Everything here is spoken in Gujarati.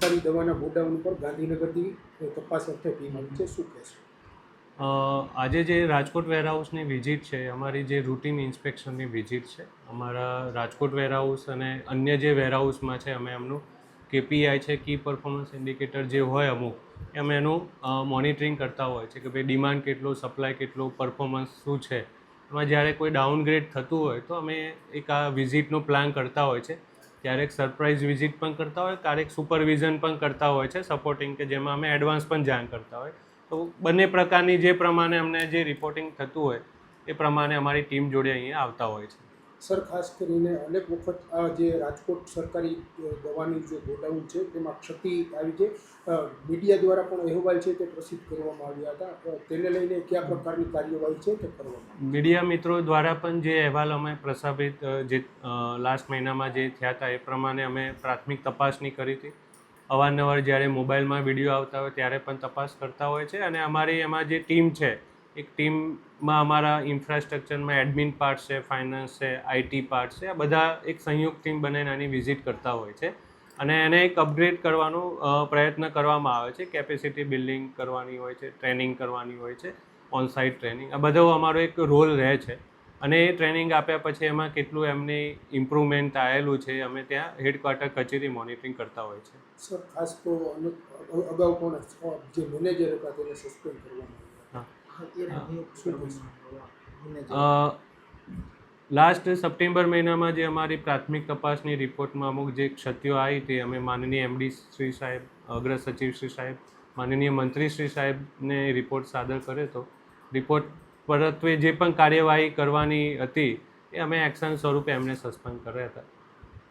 સરકારી દવાના ગોડાઉન ઉપર ગાંધીનગરથી તપાસ અર્થે ટીમ આવી છે. શું કહેશો? આજે જે રાજકોટ વેરહાઉસની વિઝિટ છે, અમારી જે રૂટીન ઇન્સ્પેક્શનની વિઝિટ છે, અમારા રાજકોટ વેરહાઉસ અને અન્ય જે વેરહાઉસમાં છે, અમે એમનું કેપીઆઈ છે, કી પરફોર્મન્સ ઇન્ડિકેટર જે હોય અમુક અમે એનું મોનિટરિંગ કરતા હોય છે કે ભાઈ ડિમાન્ડ કેટલો, સપ્લાય કેટલો, પરફોર્મન્સ શું છે. એમાં જ્યારે કોઈ ડાઉનગ્રેડ થતું હોય તો અમે એક આ વિઝિટનો પ્લાન કરતા હોય છે. ક્યારેક સરપ્રાઇઝ વિઝિટ પણ કરતા હોય, ક્યારેક સુપરવિઝન પણ કરતા હોય છે સપોર્ટિંગ કે જેમાં અમે એડવાન્સ પણ જાણ કરતા હોય. તો બંને પ્રકારની જે પ્રમાણે અમને જે રિપોર્ટિંગ થતું હોય, એ પ્રમાણે અમારી ટીમ જોડે અહીંયા આવતા હોય છે. સર ખાસ કરીને અનેક વખત આ જે રાજકોટ સરકારી દવાની જે ગોડાઉન છે, તેમાં ક્ષતિ આવી છે. મીડિયા દ્વારા પણ અહેવાલ છે તે પ્રસિદ્ધ કરવામાં આવ્યા હતા. તેને લઈને કયા પ્રકારની કાર્યવાહી છે તે કરવામાં મીડિયા મિત્રો દ્વારા પણ જે અહેવાલ અમે પ્રસારિત જે લાસ્ટ મહિનામાં જે થયા હતા એ પ્રમાણે અમે પ્રાથમિક તપાસની કરી હતી. અવારનવાર જ્યારે મોબાઈલમાં વીડિયો આવતા હોય ત્યારે પણ તપાસ કરતા હોય છે અને અમારી એમાં જે ટીમ છે એક ટીમમાં અમારા ઇન્ફ્રાસ્ટ્રક્ચરમાં એડમિન પાર્ટ છે ફાઇનાન્સ છે આઈટી પાર્ટ છે, આ બધા એક સંયુક્ત ટીમ બનાવીને આની વિઝિટ કરતા હોય છે. અને એને એક અપગ્રેડ કરવાનો પ્રયત્ન કરવામાં આવે છે. કેપેસિટી બિલ્ડિંગ કરવાની હોય છે ટ્રેનિંગ કરવાની હોય છે ઓન સાઇટ ટ્રેનિંગ આ બધો અમારો એક રોલ રહે છે. અને એ ટ્રેનિંગ આપ્યા પછી એમાં કેટલું એમની ઇમ્પ્રુવમેન્ટ આવેલું છે, અમે ત્યાં હેડક્વાર્ટર કચેરી મોનિટરિંગ કરતા હોય છે. સર ખાસ તો અગાઉ પણ જે મેનેજર હતા, તેને સસ્પેન્ડ કરવામાં લાસ્ટ સપ્ટેમ્બર મહિનામાં જે અમારી પ્રાથમિક તપાસની રિપોર્ટમાં અમુક જે ક્ષતિઓ આવી તે અમે માનનીય એમડી શ્રી સાહેબ અગ્ર સચિવ શ્રી સાહેબ માનનીય મંત્રી શ્રી સાહેબને રિપોર્ટ સાદર કર્યો હતો. રિપોર્ટ પરત્વે જે પણ કાર્યવાહી કરવાની હતી એ અમે એક્શન સ્વરૂપે એમને સસ્પેન્ડ કર્યા હતા.